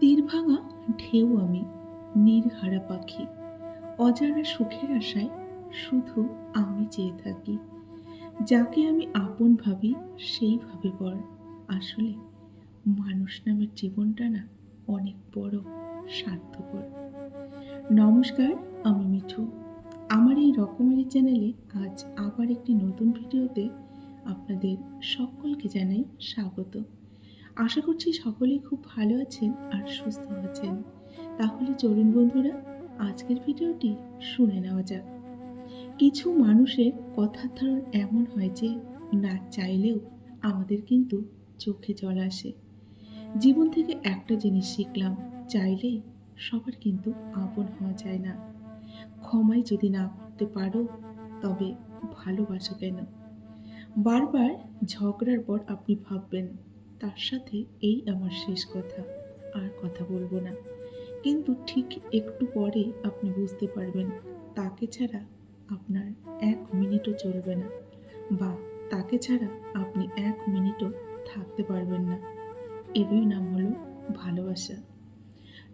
তীর ভাঙা ঢেউ আমি, নীরহারা পাখি। অজানা সুখের আশায় শুধু আমি চেয়ে থাকি। যাকে আমি আপন ভাবি সেইভাবে পর। আসলে মানুষ নামের জীবনটা না অনেক বড় স্বার্থপর। নমস্কার, আমি মিঠু। আমার এই রকমারি চ্যানেলে আজ আবার একটি নতুন ভিডিওতে আপনাদের সকলকে জানাই স্বাগত। আশা করছি সকলেই খুব ভালো আছেন আর সুস্থ আছেন। তাহলে চলুন বন্ধুরা, আজকের ভিডিওটি শুনে নেওয়া যাক। কিছু মানুষের কথার ধরন এমন হয় যে, না চাইলেও আমাদের কিন্তু চোখে জল আসে। জীবন থেকে একটা জিনিস শিখলাম, চাইলেই সবার কিন্তু আপন হওয়া যায় না। ক্ষমাই যদি না করতে পারো, তবে ভালোবাসো কেন? বারবার ঝগড়ার পর আপনি ভাববেন তার সাথে এই আমার শেষ কথা। আর কথা বলব না। কিন্তু ঠিক একটু পরে আপনি বুঝতে পারবেন, তাকে ছাড়া আপনার এক মিনিটও চলবে না বা তাকে ছাড়া আপনি এক মিনিটও থাকতে পারবেন না। এরই নাম হলো ভালোবাসা।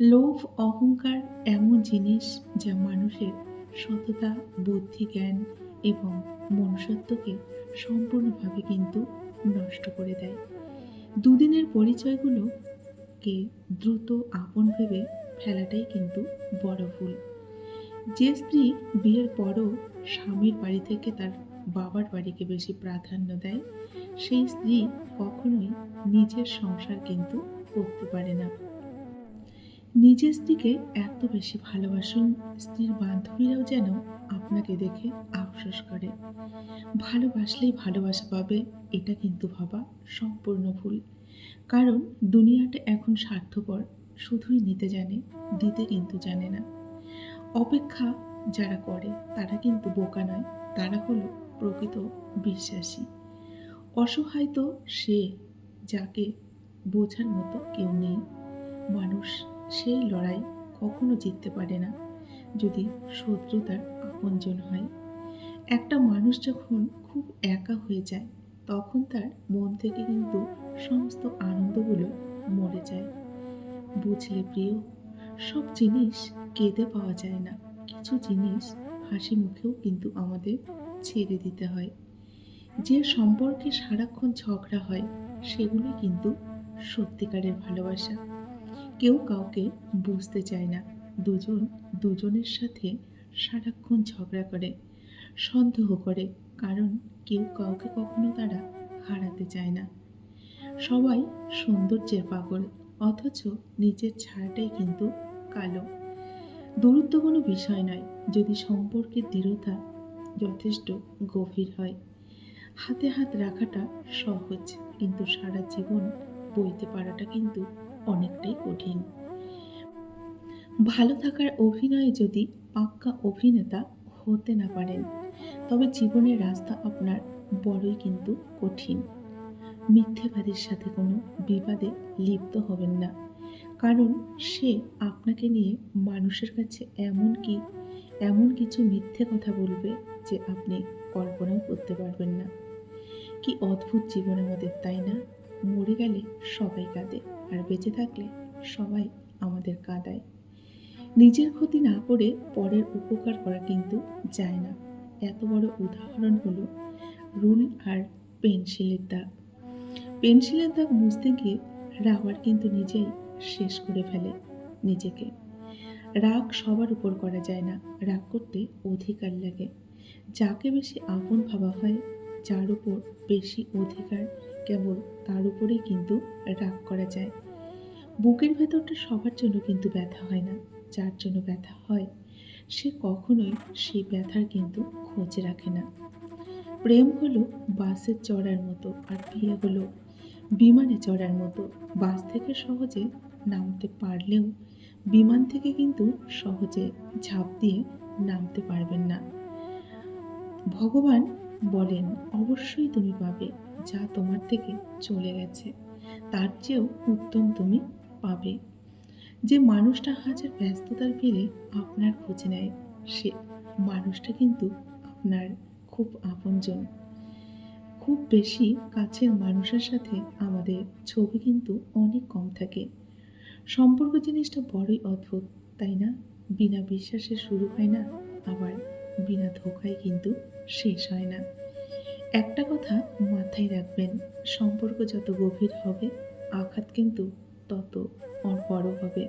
লোভ, অহংকার এমন জিনিস যা মানুষের সততা, বুদ্ধি, জ্ঞান এবং মনুষ্যত্বকে সম্পূর্ণভাবে কিন্তু নষ্ট করে দেয়। দুদিনের পরিচয়গুলোকে দ্রুত আপন ভেবে ফেলাটাই কিন্তু বড় ভুল। যে স্ত্রী বিয়ের পরও স্বামীর বাড়ি থেকে তার বাবার বাড়িকে বেশি প্রাধান্য দেয়, সেই স্ত্রী কখনোই নিজের সংসার কিন্তু করতে পারে না। নিজের স্ত্রীকে এত বেশি ভালোবাসুন, স্ত্রীর বান্ধবীরাও যেন আপনাকে দেখে আফসোস করে। ভালোবাসলেই ভালোবাসা পাবে, এটা কিন্তু ভাবা সম্পূর্ণ ভুল। কারণ দুনিয়াটা এখন স্বার্থপর, শুধুই নিতে জানে, দিতে কিন্তু জানে না। অপেক্ষা যারা করে, তারা কিন্তু বোকা নয়, তারা হলো প্রকৃত বিশ্বাসী। অসহায় তো সে যাকে বোঝার মতো কেউ নেই। মানুষ সেই লড়াই কখনো জিততে পারে না। যদি শত্রু তার আপনজন হয়। একটা মানুষ যখন খুব একা হয়ে যায়, তখন তার মন থেকে কিন্তু সমস্ত আনন্দগুলো মরে যায়। বুঝলে প্রিয়, সব জিনিস কেঁদে পাওয়া যায় না। কিছু জিনিস হাসি মুখেও কিন্তু আমাদের ছেড়ে দিতে হয়। যে সম্পর্কে সারাক্ষণ ঝগড়া হয়, সেগুলো কিন্তু সত্যিকারের ভালোবাসা। কেউ কাউকে বুঝতে চায় না। দুজন, দুজনের সাথে সারাক্ষণ ঝগড়া করে, সন্দেহ করে, কারণ কেউ কাউকে কখনো তারা হারাতে চায় না। সবাই সৌন্দর্যের পাগল, অথচ নিজের ছায়াটাই কিন্তু কালো। দূরত্ব কোনো বিষয় নয়, যদি সম্পর্কের দৃঢ়তা যথেষ্ট গভীর হয়। হাতে হাত রাখাটা সহজ, কিন্তু সারা জীবন বইতে পারাটা কিন্তু অনেকটাই কঠিন। ভালো থাকার অভিনয়ে যদি পাক্কা অভিনেতা হতে না পারেন, তবে জীবনের রাস্তা আপনার বড়ই কিন্তু কঠিন। মিথ্যেবাদীর সাথে কোনো বিবাদে লিপ্ত হবেন না। কারণ সে আপনাকে নিয়ে মানুষের কাছে এমন কি, এমন কিছু মিথ্যে কথা বলবে যে আপনি কল্পনাও করতে পারবেন না। কি অদ্ভুত জীবন আমাদের, তাই না? মরে গেলে সবাই কাঁদে, আর বেঁচে থাকলে সবাই আমাদের কাঁদায়। নিজের ক্ষতি না করে পরের উপকার করা কিন্তু যায় না। এত বড় উদাহরণ হলো রুল আর পেন্সিলের দাগ। পেন্সিলের দাগ মুছতে গিয়ে রাবার কিন্তু নিজেই শেষ করে ফেলে নিজেকে। রাগ সবার উপর করা যায় না, রাগ করতে অধিকার লাগে। যাকে বেশি আপন ভাবা হয়, যার উপর বেশি অধিকার, কেবল তার উপরেই কিন্তু রাগ করা যায়। বুকের ভেতরটা সবার জন্য কিন্তু ব্যথা হয় না। যার জন্য ব্যথা হয়, সে কখনোই সেই ব্যথার কিন্তু খোঁজ রাখে না। প্রেম হলো বাসে চড়ার মতো আর বিয়ে হলো বিমানে চড়ার মতো। বাস থেকে সহজে নামতে পারলেও বিমান থেকে কিন্তু সহজে ঝাঁপ দিয়ে নামতে পারবেন না। ভগবান বলেন, অবশ্যই তুমি পাবে যা তোমার থেকে চলে গেছে। তার চেয়েও উত্তম তুমি পাবে। যে মানুষটা হাজার ব্যস্ততার ভিড়ে আপনার খোঁজ নেয়, সে মানুষটা কিন্তু আপনার খুব আপনজন। খুব বেশি কাছের মানুষের সাথে আমাদের ছবি কিন্তু অনেক কম থাকে। সম্পর্ক জিনিসটা বড়ই অদ্ভুত, তাই না? বিনা বিশ্বাসে শুরু হয় না, আবার বিনা ধোকায় কিন্তু শেষ হয় না। একটা কথা মাথায় রাখবেন, সম্পর্ক যত গভীর হবে, আঘাত কিন্তু তত অর বড় হবে।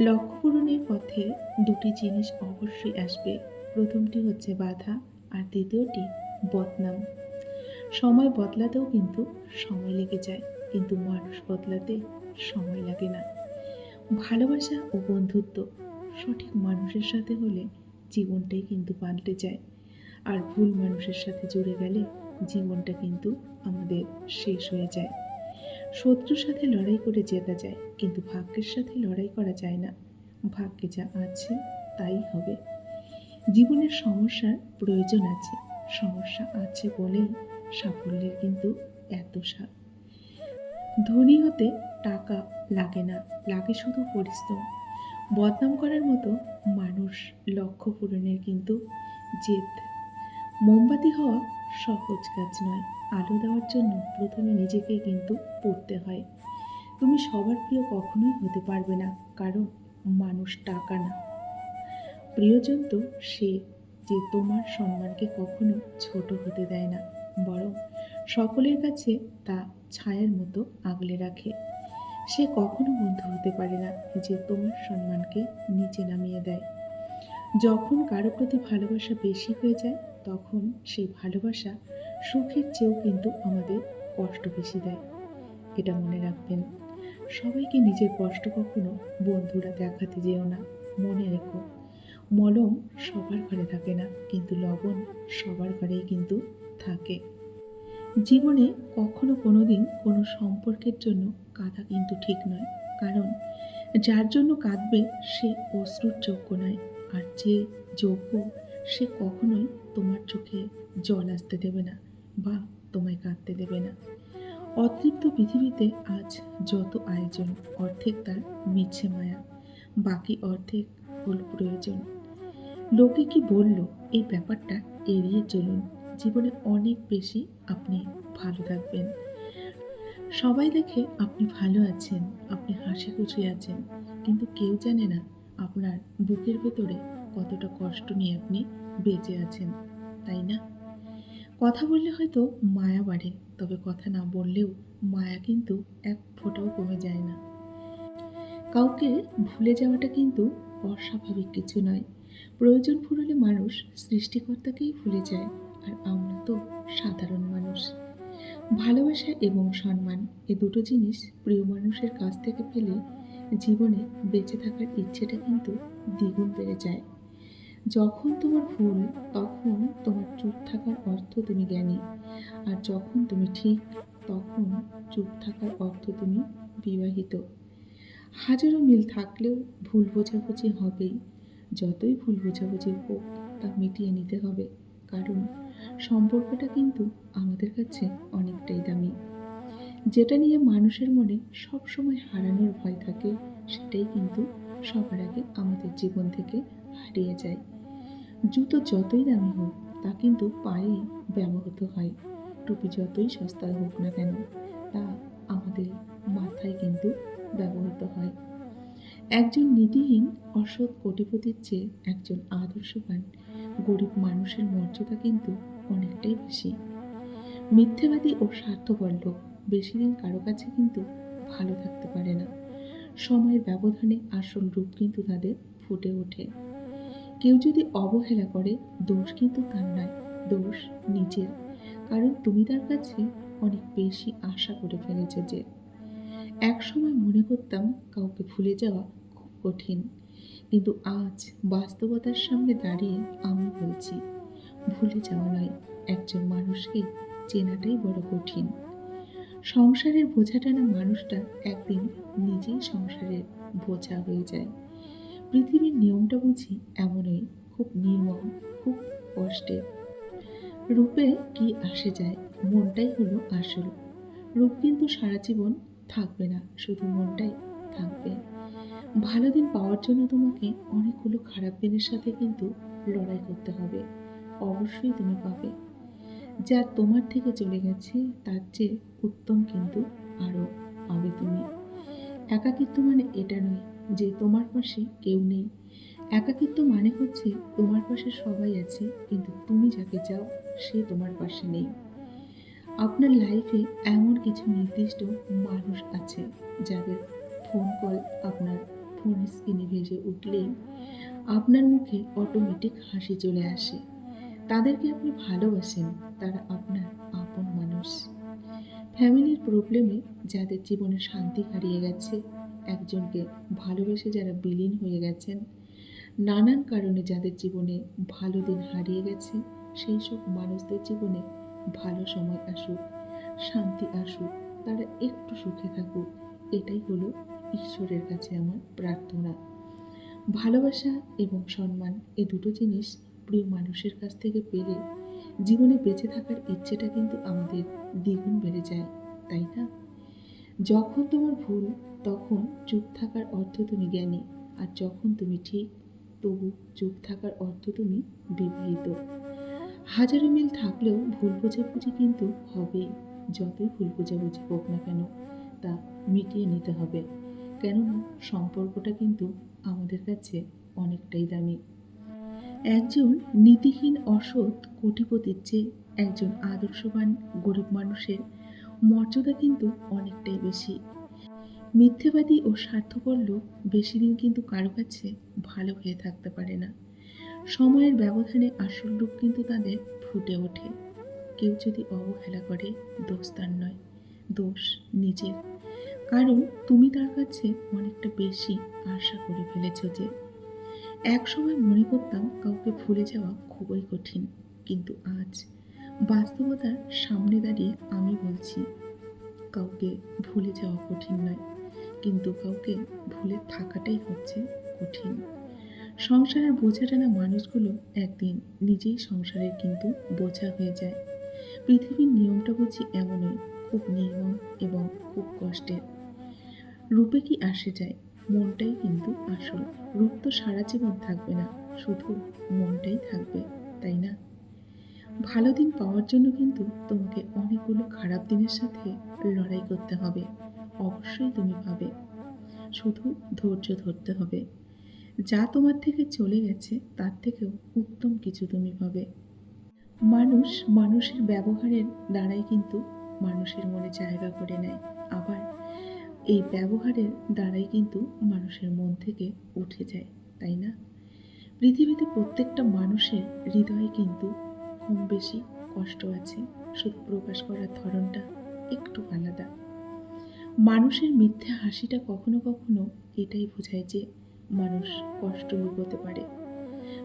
লক্ষ্য পূরণের পথে দুটি জিনিস অবশ্যই আসবে। প্রথমটি হচ্ছে বাধা আর দ্বিতীয়টি বদনাম। সময় বদলাতেও কিন্তু সময় লেগে যায়, কিন্তু মানুষ বদলাতে সময় লাগে না। ভালোবাসা ও বন্ধুত্ব সঠিক মানুষের সাথে হলে জীবনটাই কিন্তু পাল্টে যায়। আর ভুল মানুষের সাথে জুড়ে গেলে জীবনটা কিন্তু আমাদের শেষ হয়ে যায়। শত্রুর সাথে লড়াই করে জেতা যায়, কিন্তু ভাগ্যের সাথে লড়াই করা যায় না। ভাগ্যে যা আছে, তাই হবে। জীবনের সমস্যার প্রয়োজন আছে। সমস্যা আছে বলেই সাফল্যের কিন্তু এত স্বাদ ধনী হতে টাকা লাগে না, লাগে শুধু পরিশ্রম। বদনাম করার মতো মানুষ লক্ষ্য পূরণের কিন্তু জেদ। মোমবাতি হওয়া সহজ কাজ নয়। আলো দেওয়ার জন্য প্রথমে নিজেকে কিন্তু পড়তে হয়। তুমি সবার প্রিয় কখনোই হতে পারবে না, কারণ মানুষ টাকা না। প্রিয়জন তো সে যে তোমার সম্মানকে কখনো ছোট হতে দেয় না, বরং সকলের কাছে তা ছায়ার মতো আগলে রাখে। সে কখনো বন্ধু হতে পারে না যে তোমার সম্মানকে নিচে নামিয়ে দেয়। যখন কারও প্রতি ভালোবাসা বেশি হয়ে যায়, তখন সেই ভালোবাসা সুখের চেয়েও কিন্তু আমাদের কষ্ট বেশি দেয়। এটা মনে রাখবেন। সবাইকে নিজের কষ্ট কখনো বন্ধুরা দেখাতে যেও না, মনে রেখো। মলম সবার ঘরে থাকে না, কিন্তু লবণ সবার ঘরেই কিন্তু থাকে। জীবনে কখনো কোনো দিন কোনো সম্পর্কের জন্য কাঁদা কিন্তু ঠিক নয়। কারণ যার জন্য কাঁদবে সে অশ্রুর যোগ্য নয়, আর যে যোগ্য সে কখনোই তোমার চোখে জল আসতে দেবে না। বা তোমায় কাঁদতে দেবে না। অতৃপ্ত পৃথিবীতে আজ যত আয়োজন, অর্ধেক তার মিছে মায়া, বাকি অর্ধেক হল প্রয়োজন। লোকে কি বলল, এই ব্যাপারটা এড়িয়ে চলুন, জীবনে অনেক বেশি আপনি ভালো থাকবেন। সবাই দেখে আপনি ভালো আছেন, আপনি হাসি খুশি আছেন, কিন্তু কেউ জানে না আপনার বুকের ভেতরে কতটা কষ্ট নিয়ে আপনি বেঁচে আছেন, তাই না? কথা বললে হয়তো মায়া বাড়ে, তবে কথা না বললেও মায়া কিন্তু এক ফোঁটাও কমে যায় না। কাউকে ভুলে যাওয়াটা কিন্তু অস্বাভাবিক কিছু নয়। প্রয়োজন ফুরলে মানুষ সৃষ্টিকর্তাকেই ভুলে যায়, আর আমরা তো সাধারণ মানুষ। ভালোবাসা এবং সম্মান, এ দুটো জিনিস প্রিয় মানুষের কাছ থেকে পেলে জীবনে বেঁচে থাকার ইচ্ছেটা কিন্তু দ্বিগুণ বেড়ে যায়। যখন তোমার ভুল, তখন তোমার চুপ থাকার অর্থ তুমি জ্ঞানী। আর যখন তুমি ঠিক, তখন চুপ থাকার অর্থ তুমি বিবাহিত। হাজারো মিল থাকলেও ভুল বোঝাবুঝি হবেই। যতই ভুল বোঝাবুঝি হোক, তা মিটিয়ে নিতে হবে। কারণ সম্পর্কটা কিন্তু আমাদের কাছে অনেকটাই দামি। যেটা নিয়ে মানুষের মনে সবসময় হারানোর ভয় থাকে, সেটাই কিন্তু সবার আগে আমাদের জীবন থেকে হারিয়ে যায়। জুতো যতই দামি হোক, তা কিন্তু পায়ে ব্যবহৃত হয়। টুপি যতই সস্তা হোক না কেন, তা আমাদের মাথায় কিন্তু ব্যবহৃত হয়। একজন নীতিহীন, অসৎ কোটিপতির চেয়ে একজন আদর্শবান, গরিব মানুষের মর্যাদা কিন্তু অনেকটাই বেশি। মিথ্যেবাদী ও স্বার্থপর লোক বেশি দিন কারও কাছে কিন্তু ভালো থাকতে পারে না। সময়ের ব্যবধানে আসল রূপ কিন্তু তাদের ফুটে ওঠে। কেউ যদি অবহেলা করে, দোষ কিন্তু তার নয়, দোষ নিজের। কারণ তুমি তার কাছে অনেক বেশি আশা করে ফেলেছে যে এক সময় মনে করতাম কাউকে ভুলে যাওয়া খুব কঠিন। কিন্তু আজ বাস্তবতার সামনে দাঁড়িয়ে আমি বলছি, ভুলে যাওয়া নয়, একজন মানুষকে চেনাটাই বড় কঠিন। সংসারের বোঝা টানা মানুষটা একদিন নিজেই সংসারের বোঝা হয়ে যায়। পৃথিবীর নিয়মটা বুঝি এমনই, খুব নির্মম, খুব কষ্টের রূপে কি আসে যায়? মনটাই হলো আসল। রূপ কিন্তু সারা জীবন থাকবে না, শুধু মনটাই থাকবে। ভালো দিন পাওয়ার জন্য তোমাকে অনেকগুলো খারাপ দিনের সাথে কিন্তু লড়াই করতে হবে। অবশ্যই তুমি পাবে। যা তোমার থেকে চলে গেছে, তার চেয়ে উত্তম কিন্তু আরও পাবে তুমি। একাকিত্ব মানে এটা নয় যে তোমার পাশে কেউ নেই। একাকিত্ব মানে হচ্ছে তোমার পাশে সবাই আছে, কিন্তু তুমি যাকে চাও সে তোমার পাশে নেই। আপনার লাইফে এমন কিছু নির্দিষ্ট মানুষ আছে, যাদের ফোন কল আপনার ফোন স্ক্রিনে ভেসে উঠলেই আপনার মুখে অটোমেটিক হাসি চলে আসে। তাদেরকে আপনি ভালোবাসেন, তারা আপনার আপন মানুষ। ফ্যামিলির প্রবলেমে যাদের জীবনে শান্তি হারিয়ে গেছে একজনকে ভালোবেসে যারা বিলীন হয়ে গেছেন, নানান কারণে যাদের জীবনে ভালো দিন হারিয়ে গেছে, সেই সব মানুষদের জীবনে ভালো সময় আসুক, শান্তি আসুক, তারা একটু সুখে থাকুক, এটাই হলো ঈশ্বরের কাছে আমার প্রার্থনা। ভালোবাসা এবং সম্মান এই দুটো জিনিস প্রিয় মানুষের কাছ থেকে পেলে জীবনে বেঁচে থাকার ইচ্ছেটা কিন্তু আমাদের দ্বিগুণ বেড়ে যায়, তাই না? যখন তোমার ভুল তখন চুপ থাকার অর্থ তুমি জ্ঞানী, আর যখন তুমি ঠিক, তবু চুপ থাকার অর্থ তুমি বিবাহিত হাজারো মিল থাকলেও ভুল বোঝাবুঝি কিন্তু হবেই, যতই ভুল বোঝাবুঝি হোক না কেন, তা মিটিয়ে নিতে হবে। কেননা সম্পর্কটা কিন্তু আমাদের কাছে অনেকটাই দামি। একজন নীতিহীন অসৎ কোটিপতির চেয়ে একজন আদর্শবান গরিব মানুষের মর্যাদা কিন্তু অনেকটাই বেশি। মিথ্যেবাদী ও স্বার্থপর লোক বেশি দিন কিন্তু কারও কাছে ভালো হয়ে থাকতে পারে না। সময়ের ব্যবধানে আসল রূপ কিন্তু তাদের ফুটে ওঠে। কেউ যদি অবহেলা করে, দোষ তার নয়, দোষ নিজের। কারণ তুমি তার কাছে অনেকটা বেশি আশা করে ফেলেছ যে এক সময় মনে করতাম কাউকে ভুলে যাওয়া খুবই কঠিন, কিন্তু আজ বাস্তবতার সামনে দাঁড়িয়ে আমি বলছি, কাউকে ভুলে যাওয়া কঠিন নয়। কিন্তু কাউকে ভুলে থাকাটাই হচ্ছে কঠিন। সংসারের বোঝা টানা মানুষগুলো একদিন নিজেই সংসারের কিন্তু বোঝা হয়ে যায়। পৃথিবীর নিয়মটা বুঝি এমনই, খুব নির্মম এবং খুব কষ্টের। রূপে কি আসে যায়? মনটাই কিন্তু আসল। রূপ তো সারা জীবন থাকবে না, শুধু মনটাই থাকবে, তাই না? ভালো দিন পাওয়ার জন্য কিন্তু তোমাকে অনেকগুলো খারাপ দিনের সাথে লড়াই করতে হবে। অবশ্যই তুমি পাবে। শুধু ধৈর্য ধরতে হবে। যা তোমার থেকে চলে গেছে, তার থেকেও উত্তম কিছু তুমি পাবে। মানুষ মানুষের ব্যবহারের দ্বারাই কিন্তু মানুষের মনে জায়গা করে নেয়। আবার এই ব্যবহারের দ্বারাই কিন্তু মানুষের মন থেকে উঠে যায়, তাই না? পৃথিবীতে প্রত্যেকটা মানুষের হৃদয়ে কিন্তু কম বেশি কষ্ট আছে। শুধু প্রকাশ করার ধরনটা একটু আলাদা। মানুষের মিথ্যা হাসিটা কখনো কখনো এটাই বোঝায় যে মানুষ কষ্ট লুকোতে পারে।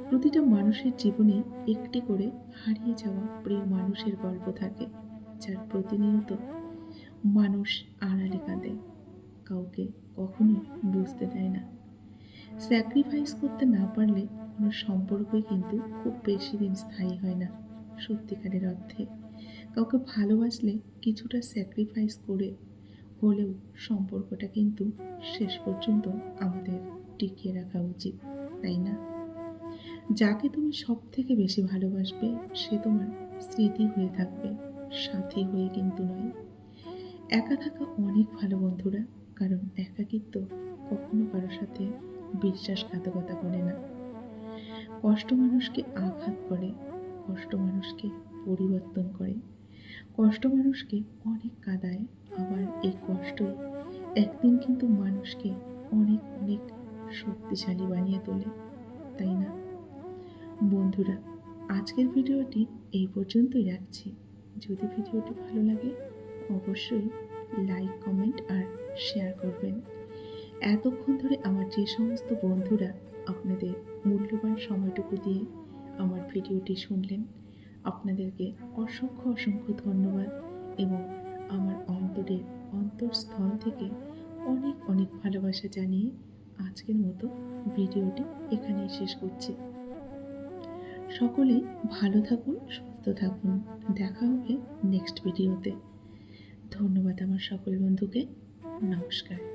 প্রতিটা মানুষের জীবনে একটি করে হারিয়ে যাওয়া প্রিয় মানুষের গল্প থাকে, যার প্রতিনিয়ত মানুষ আড়ালে কাঁদে, কাউকে কখনো বুঝতে দেয় না। স্যাক্রিফাইস করতে না পারলে কোনো সম্পর্কই কিন্তু খুব বেশি দিন স্থায়ী হয় না, সত্যিকারের অর্থে। কাউকে ভালোবাসলে কিছুটা স্যাক্রিফাইস করে হলেও সম্পর্কটা কিন্তু শেষ পর্যন্ত আমাদের টিকিয়ে রাখা উচিত, তাই না? যাকে তুমি সব থেকে বেশি ভালোবাসবে, সে তোমার স্মৃতি হয়ে থাকবে, সাথী হয়ে কিন্তু নয়। একা থাকা অনেক ভালো বন্ধুরা, কারণ একাকিত্ব কখনো কারোর সাথে বিশ্বাসঘাতকতা করে না। কষ্ট মানুষকে আঘাত করে, কষ্ট মানুষকে পরিবর্তন করে। কষ্ট মানুষকে অনেক কাদায়, আবার এই কষ্ট একদিন কিন্তু মানুষকে অনেক অনেক শক্তিশালী বানিয়ে তোলে, তাই না? বন্ধুরা, আজকের ভিডিওটি এই পর্যন্তই রাখছি। যদি ভিডিওটি ভালো লাগে, অবশ্যই লাইক কমেন্ট আর শেয়ার করবেন। এতক্ষণ ধরে আমার যে সমস্ত বন্ধুরা আপনাদের মূল্যবান সময়টুকু দিয়ে আমার ভিডিওটি শুনলেন আপনাদেরকে অসংখ্য অসংখ্য ধন্যবাদ এবং আমার অন্তরের অন্তরস্থল থেকে অনেক অনেক ভালোবাসা জানিয়ে আজকের মতো ভিডিওটি এখানেই শেষ করছি। সকলেই ভালো থাকুন, সুস্থ থাকুন। দেখা হবে নেক্সট ভিডিওতে ধন্যবাদ আমার সকল বন্ধুকে। নমস্কার।